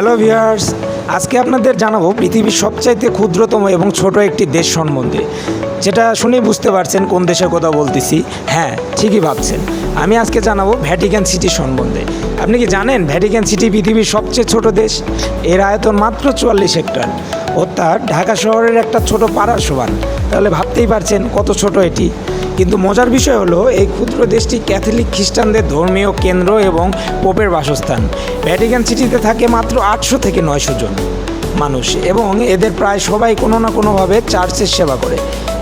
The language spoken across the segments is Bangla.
হ্যালো ভিউয়ার্স, আজকে আপনাদের জানাব পৃথিবীর সবচাইতে ক্ষুদ্রতম এবং ছোট একটি দেশ সম্বন্ধে। যেটা শুনেই বুঝতে পারছেন কোন দেশের কথা বলতেছি। হ্যাঁ ঠিকই ভাবছেন। আমি আজকে জানাব ভ্যাটিক্যান সিটি সম্বন্ধে। আপনি কি জানেন ভ্যাটিক্যান সিটি পৃথিবীর সবচেয়ে ছোট দেশ? এর আয়তন মাত্র চুয়াল্লিশ হেক্টর। অর্থাৎ ঢাকা শহরের একটা ছোট পাড়ার সমান। তাহলে ভাবতেই পারছেন কত ছোট এটি। কিন্তু মজার বিষয় হলো, এই ক্ষুদ্র দেশটি ক্যাথলিক খ্রিস্টানদের ধর্মীয় কেন্দ্র এবং পোপের বাসস্থান। ভ্যাটিকান সিটিতে থাকে মাত্র আটশো থেকে নয়শো জন মানুষ এবং এদের প্রায় সবাই কোনো না কোনোভাবে চার্চের সেবা করে।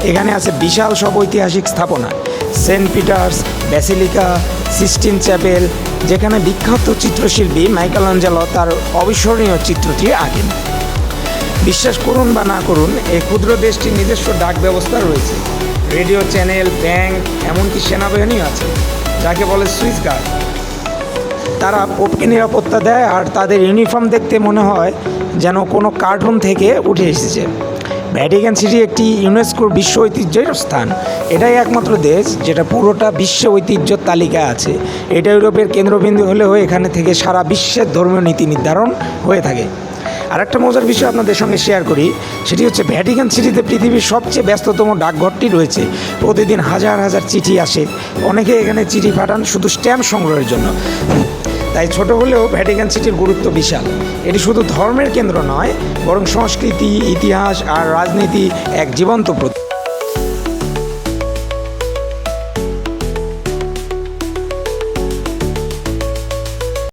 এখানে আছে বিশাল সব ঐতিহাসিক স্থাপনা। Saint Peter's, Basilica, Sistine Chapel, যেখানে বিখ্যাত চিত্রশিল্পী মাইকেল অঞ্জেলো তার অবিস্মরণীয় চিত্রটি আঁকেন। বিশ্বাস করুন বা না করুন, এই ক্ষুদ্র দেশটির নিজস্ব ডাক ব্যবস্থা রয়েছে। রেডিও চ্যানেল, ব্যাংক, এমনকি সেনাবাহিনীও আছে, যাকে বলে সুইস গার্ড। তারা পোপকে নিরাপত্তা দেয় আর তাদের ইউনিফর্ম দেখতে মনে হয় যেন কোনো কার্টুন থেকে উঠে এসেছে। ভ্যাটিকান সিটি একটি ইউনেস্কোর বিশ্ব ঐতিহ্যের স্থান। এটাই একমাত্র দেশ যেটা পুরোটা বিশ্ব ঐতিহ্যর তালিকায় আছে। এটা ইউরোপের কেন্দ্রবিন্দু হলেও এখানে থেকে সারা বিশ্বের ধর্মীয় নীতি নির্ধারণ হয়ে থাকে। আর একটা মজার বিষয় আপনাদের সঙ্গে শেয়ার করি, সেটি হচ্ছে ভ্যাটিকান সিটিতে পৃথিবীর সবচেয়ে ব্যস্ততম ডাকঘরটি রয়েছে। প্রতিদিন হাজার হাজার চিঠি আসে। অনেকে এখানে চিঠি পাঠান শুধু স্ট্যাম্প সংগ্রহের জন্য। তাই ছোট হলেও ভ্যাটিকান সিটির গুরুত্ব বিশাল। এটি শুধু ধর্মের কেন্দ্র নয়, বরং সংস্কৃতি, ইতিহাস আর রাজনীতি এক জীবন্ত প্রতীক।